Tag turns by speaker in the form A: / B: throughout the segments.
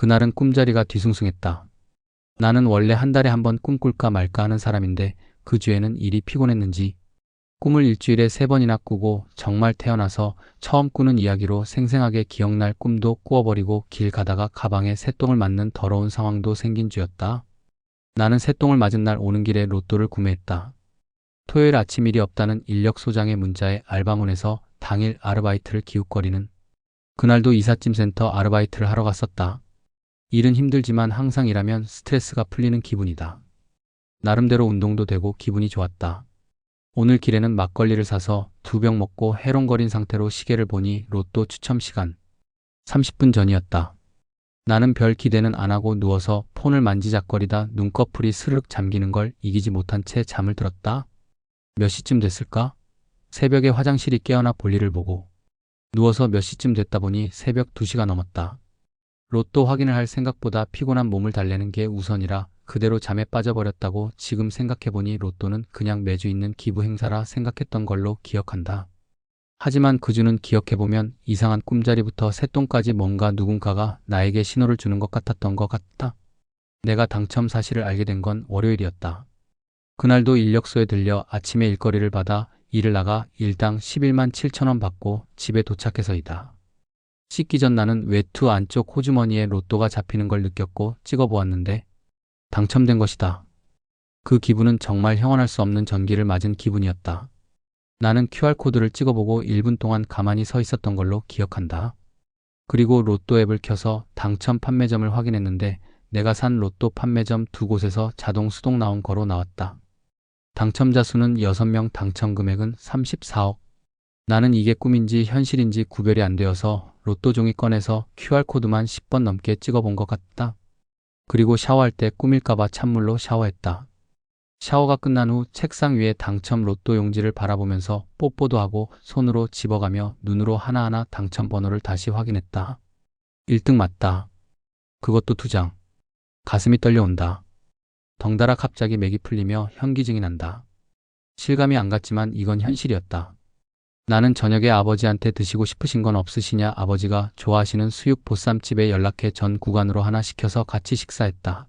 A: 그날은 꿈자리가 뒤숭숭했다. 나는 원래 한 달에 한 번 꿈꿀까 말까 하는 사람인데 그 주에는 일이 피곤했는지 꿈을 일주일에 세 번이나 꾸고 정말 태어나서 처음 꾸는 이야기로 생생하게 기억날 꿈도 꾸어버리고 길 가다가 가방에 새똥을 맞는 더러운 상황도 생긴 주였다. 나는 새똥을 맞은 날 오는 길에 로또를 구매했다. 토요일 아침 일이 없다는 인력 소장의 문자에 알바몬에서 당일 아르바이트를 기웃거리는 그날도 이삿짐 센터 아르바이트를 하러 갔었다. 일은 힘들지만 항상 일하면 스트레스가 풀리는 기분이다. 나름대로 운동도 되고 기분이 좋았다. 오늘 길에는 막걸리를 사서 두 병 먹고 해롱거린 상태로 시계를 보니 로또 추첨 시간 30분 전이었다. 나는 별 기대는 안 하고 누워서 폰을 만지작거리다 눈꺼풀이 스르륵 잠기는 걸 이기지 못한 채 잠을 들었다. 몇 시쯤 됐을까? 새벽에 화장실이 깨어나 볼일을 보고 누워서 몇 시쯤 됐다 보니 새벽 2시가 넘었다. 로또 확인을 할 생각보다 피곤한 몸을 달래는 게 우선이라 그대로 잠에 빠져버렸다고 지금 생각해보니 로또는 그냥 매주 있는 기부 행사라 생각했던 걸로 기억한다. 하지만 그 주는 기억해보면 이상한 꿈자리부터 새똥까지 뭔가 누군가가 나에게 신호를 주는 것 같았던 것 같다. 내가 당첨 사실을 알게 된 건 월요일이었다. 그날도 인력소에 들려 아침에 일거리를 받아 일을 나가 일당 11만 7천 원 받고 집에 도착해서이다. 씻기 전 나는 외투 안쪽 호주머니에 로또가 잡히는 걸 느꼈고 찍어보았는데 당첨된 것이다. 그 기분은 정말 형언할 수 없는 전기를 맞은 기분이었다. 나는 QR코드를 찍어보고 1분 동안 가만히 서 있었던 걸로 기억한다. 그리고 로또 앱을 켜서 당첨 판매점을 확인했는데 내가 산 로또 판매점 두 곳에서 자동 수동 나온 거로 나왔다. 당첨자 수는 6명 당첨 금액은 34억. 나는 이게 꿈인지 현실인지 구별이 안 되어서 로또 종이 꺼내서 QR코드만 10번 넘게 찍어본 것 같다. 그리고 샤워할 때 꾸밀까봐 찬물로 샤워했다. 샤워가 끝난 후 책상 위에 당첨 로또 용지를 바라보면서 뽀뽀도 하고 손으로 집어가며 눈으로 하나하나 당첨 번호를 다시 확인했다. 1등 맞다. 그것도 두 장. 가슴이 떨려온다. 덩달아 갑자기 맥이 풀리며 현기증이 난다. 실감이 안 갔지만 이건 현실이었다. 나는 저녁에 아버지한테 드시고 싶으신 건 없으시냐 아버지가 좋아하시는 수육 보쌈집에 연락해 전 구간으로 하나 시켜서 같이 식사했다.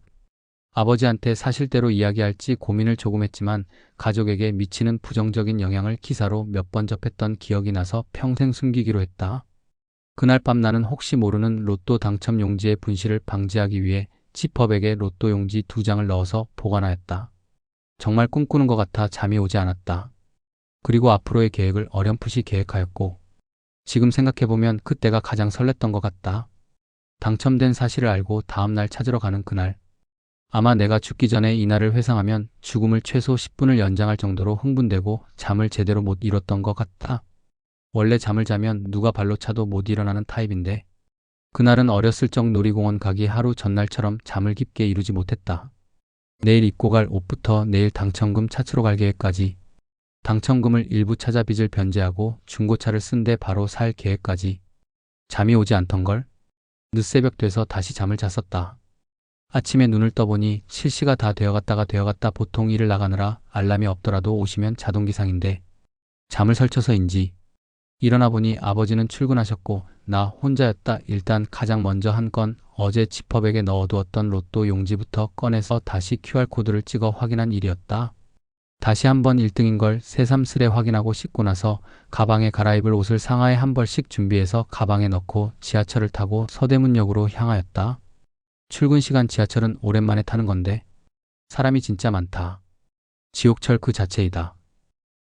A: 아버지한테 사실대로 이야기할지 고민을 조금 했지만 가족에게 미치는 부정적인 영향을 기사로 몇 번 접했던 기억이 나서 평생 숨기기로 했다. 그날 밤 나는 혹시 모르는 로또 당첨 용지의 분실을 방지하기 위해 지퍼백에 로또 용지 두 장을 넣어서 보관하였다. 정말 꿈꾸는 것 같아 잠이 오지 않았다. 그리고 앞으로의 계획을 어렴풋이 계획하였고 지금 생각해보면 그때가 가장 설렜던 것 같다. 당첨된 사실을 알고 다음날 찾으러 가는 그날. 아마 내가 죽기 전에 이날을 회상하면 죽음을 최소 10분을 연장할 정도로 흥분되고 잠을 제대로 못 이뤘던 것 같다. 원래 잠을 자면 누가 발로 차도 못 일어나는 타입인데 그날은 어렸을 적 놀이공원 가기 하루 전날처럼 잠을 깊게 이루지 못했다. 내일 입고 갈 옷부터 내일 당첨금 찾으러 갈 계획까지 당첨금을 일부 찾아 빚을 변제하고 중고차를 쓴 데 바로 살 계획까지 잠이 오지 않던걸? 늦새벽 돼서 다시 잠을 잤었다. 아침에 눈을 떠보니 실시가 다 되어갔다가 되어갔다 보통 일을 나가느라 알람이 없더라도 오시면 자동기상인데 잠을 설쳐서인지 일어나 보니 아버지는 출근하셨고 나 혼자였다. 일단 가장 먼저 한 건 어제 지퍼백에 넣어두었던 로또 용지부터 꺼내서 다시 QR코드를 찍어 확인한 일이었다. 다시 한번 1등인 걸 새삼스레 확인하고 씻고 나서 가방에 갈아입을 옷을 상하에 한 벌씩 준비해서 가방에 넣고 지하철을 타고 서대문역으로 향하였다. 출근 시간 지하철은 오랜만에 타는 건데 사람이 진짜 많다. 지옥철 그 자체이다.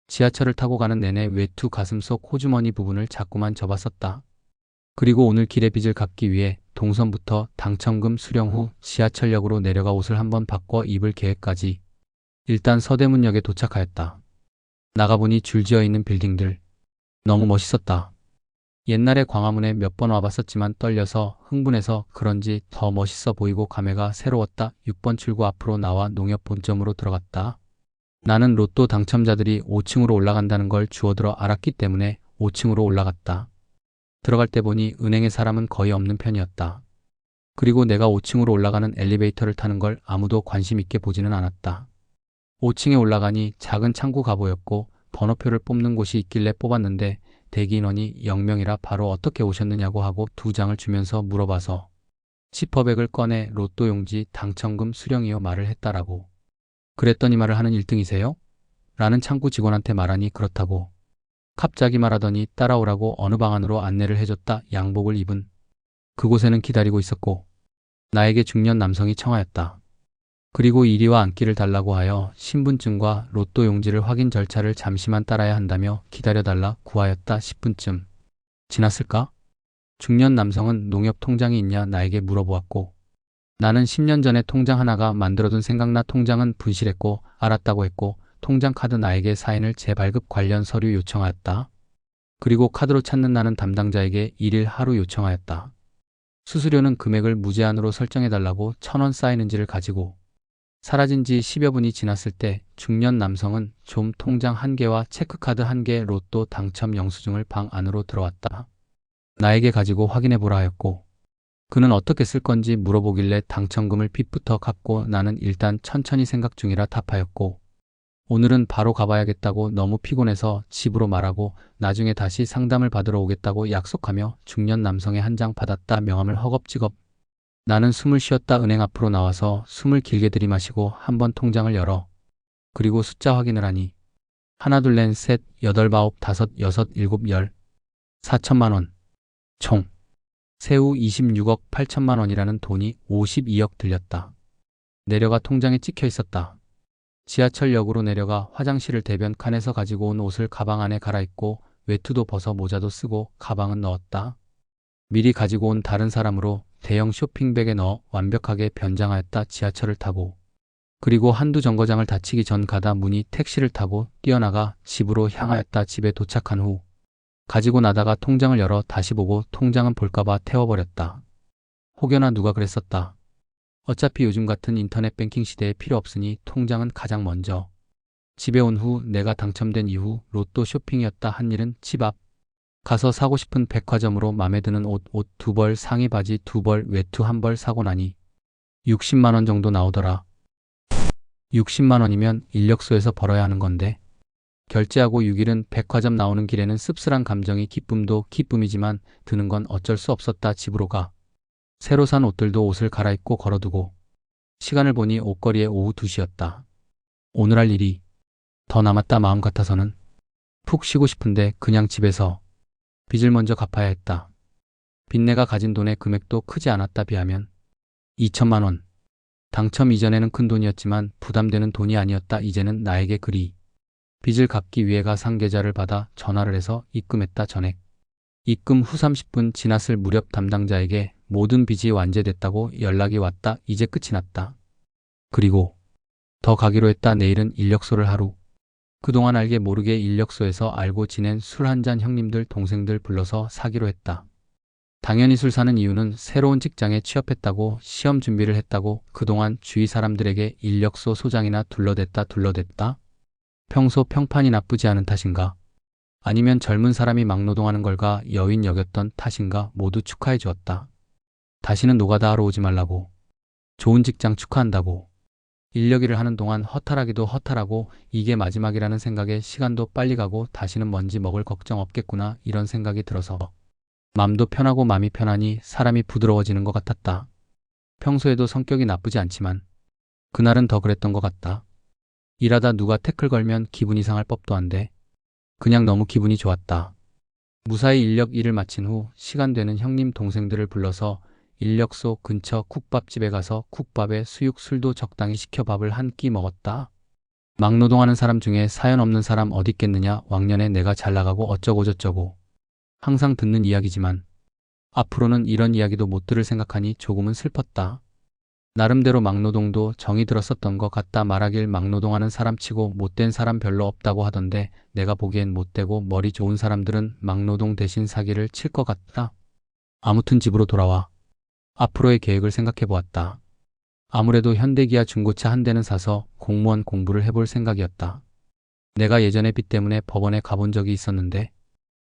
A: 지하철을 타고 가는 내내 외투 가슴 속 호주머니 부분을 자꾸만 접었었다. 그리고 오늘 길의 빚을 갚기 위해 동선부터 당첨금 수령 후 지하철역으로 내려가 옷을 한번 바꿔 입을 계획까지 일단 서대문역에 도착하였다. 나가보니 줄지어 있는 빌딩들. 너무 멋있었다. 옛날에 광화문에 몇 번 와봤었지만 떨려서 흥분해서 그런지 더 멋있어 보이고 감회가 새로웠다. 6번 출구 앞으로 나와 농협 본점으로 들어갔다. 나는 로또 당첨자들이 5층으로 올라간다는 걸 주워들어 알았기 때문에 5층으로 올라갔다. 들어갈 때 보니 은행에 사람은 거의 없는 편이었다. 그리고 내가 5층으로 올라가는 엘리베이터를 타는 걸 아무도 관심 있게 보지는 않았다. 5층에 올라가니 작은 창구가 보였고 번호표를 뽑는 곳이 있길래 뽑았는데 대기 인원이 0명이라 바로 어떻게 오셨느냐고 하고 두 장을 주면서 물어봐서 지퍼백을 꺼내 로또 용지 당첨금 수령이요 말을 했다라고. 그랬더니 말을 하는 1등이세요? 라는 창구 직원한테 말하니 그렇다고. 갑자기 말하더니 따라오라고 어느 방 안으로 안내를 해줬다 양복을 입은. 그곳에는 기다리고 있었고 나에게 중년 남성이 청하였다. 그리고 이리와 앉기를 달라고 하여 신분증과 로또 용지를 확인 절차를 잠시만 따라야 한다며 기다려달라 구하였다 10분쯤. 지났을까? 중년 남성은 농협 통장이 있냐 나에게 물어보았고 나는 10년 전에 통장 하나가 만들어둔 생각나 통장은 분실했고 알았다고 했고 통장 카드 나에게 사인을 재발급 관련 서류 요청하였다. 그리고 카드로 찾는 나는 담당자에게 1일 하루 요청하였다. 수수료는 금액을 무제한으로 설정해달라고 천원 사인은지를 가지고 사라진 지 10여 분이 지났을 때 중년 남성은 좀 통장 한 개와 체크카드 한 개 로또 당첨 영수증을 방 안으로 들어왔다. 나에게 가지고 확인해 보라 하였고 그는 어떻게 쓸 건지 물어보길래 당첨금을 빚부터 갚고 나는 일단 천천히 생각 중이라 답하였고 오늘은 바로 가봐야겠다고 너무 피곤해서 집으로 말하고 나중에 다시 상담을 받으러 오겠다고 약속하며 중년 남성의 한 장 받았다 명함을 허겁지겁 나는 숨을 쉬었다 은행 앞으로 나와서 숨을 길게 들이마시고 한 번 통장을 열어 그리고 숫자 확인을 하니 하나 둘 넷 셋 여덟 아홉 다섯 여섯 일곱 열 사천만 원 총 세후 26억 8천만 원이라는 돈이 52억 들렸다. 내려가 통장에 찍혀 있었다. 지하철역으로 내려가 화장실을 대변 칸에서 가지고 온 옷을 가방 안에 갈아입고 외투도 벗어 모자도 쓰고 가방은 넣었다. 미리 가지고 온 다른 사람으로 대형 쇼핑백에 넣어 완벽하게 변장하였다 지하철을 타고 그리고 한두 정거장을 다치기 전 가다 문이 택시를 타고 뛰어나가 집으로 향하였다 집에 도착한 후 가지고 나다가 통장을 열어 다시 보고 통장은 볼까봐 태워버렸다. 혹여나 누가 그랬었다. 어차피 요즘 같은 인터넷 뱅킹 시대에 필요 없으니 통장은 가장 먼저. 집에 온 후 내가 당첨된 이후 로또 쇼핑이었다 한 일은 집 앞. 가서 사고 싶은 백화점으로 맘에 드는 옷, 옷 두 벌, 상의 바지 두 벌, 외투 한 벌 사고 나니 60만 원 정도 나오더라. 60만 원이면 인력소에서 벌어야 하는 건데 결제하고 6일은 백화점 나오는 길에는 씁쓸한 감정이 기쁨도 기쁨이지만 드는 건 어쩔 수 없었다 집으로 가. 새로 산 옷들도 옷을 갈아입고 걸어두고 시간을 보니 옷걸이에 오후 2시였다. 오늘 할 일이 더 남았다 마음 같아서는 푹 쉬고 싶은데 그냥 집에서 빚을 먼저 갚아야 했다. 빚내가 가진 돈의 금액도 크지 않았다 비하면 2천만 원. 당첨 이전에는 큰 돈이었지만 부담되는 돈이 아니었다. 이제는 나에게 그리. 빚을 갚기 위해 가 상계자를 받아 전화를 해서 입금했다 전액. 입금 후 30분 지났을 무렵 담당자에게 모든 빚이 완제됐다고 연락이 왔다. 이제 끝이 났다. 그리고 더 가기로 했다. 내일은 인력소를 하루. 그동안 알게 모르게 인력소에서 알고 지낸 술 한 잔 형님들 동생들 불러서 사기로 했다. 당연히 술 사는 이유는 새로운 직장에 취업했다고 시험 준비를 했다고 그동안 주위 사람들에게 인력소 소장이나 둘러댔다 둘러댔다. 평소 평판이 나쁘지 않은 탓인가? 아니면 젊은 사람이 막노동하는 걸가 여인 여겼던 탓인가 모두 축하해 주었다. 다시는 노가다 하러 오지 말라고. 좋은 직장 축하한다고. 인력 일을 하는 동안 허탈하기도 허탈하고 이게 마지막이라는 생각에 시간도 빨리 가고 다시는 먼지 먹을 걱정 없겠구나 이런 생각이 들어서 맘도 편하고 맘이 편하니 사람이 부드러워지는 것 같았다. 평소에도 성격이 나쁘지 않지만 그날은 더 그랬던 것 같다. 일하다 누가 태클 걸면 기분 이 상할 법도 한데 그냥 너무 기분이 좋았다. 무사히 인력 일을 마친 후 시간 되는 형님 동생들을 불러서 인력소 근처 국밥집에 가서 국밥에 수육 술도 적당히 시켜 밥을 한 끼 먹었다. 막 노동하는 사람 중에 사연 없는 사람 어디 있겠느냐 왕년에 내가 잘 나가고 어쩌고저쩌고 항상 듣는 이야기지만 앞으로는 이런 이야기도 못 들을 생각하니 조금은 슬펐다. 나름대로 막노동도 정이 들었었던 것 같다 말하길 막노동하는 사람치고 못된 사람 별로 없다고 하던데 내가 보기엔 못되고 머리 좋은 사람들은 막노동 대신 사기를 칠 것 같다. 아무튼 집으로 돌아와 앞으로의 계획을 생각해 보았다. 아무래도 현대기아 중고차 한 대는 사서 공무원 공부를 해볼 생각이었다. 내가 예전에 빚 때문에 법원에 가본 적이 있었는데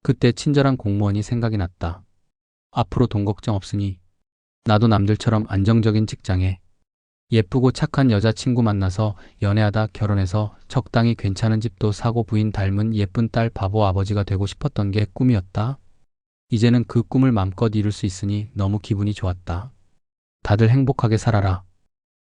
A: 그때 친절한 공무원이 생각이 났다. 앞으로 돈 걱정 없으니 나도 남들처럼 안정적인 직장에 예쁘고 착한 여자친구 만나서 연애하다 결혼해서 적당히 괜찮은 집도 사고 부인 닮은 예쁜 딸 바보 아버지가 되고 싶었던 게 꿈이었다. 이제는 그 꿈을 맘껏 이룰 수 있으니 너무 기분이 좋았다. 다들 행복하게 살아라.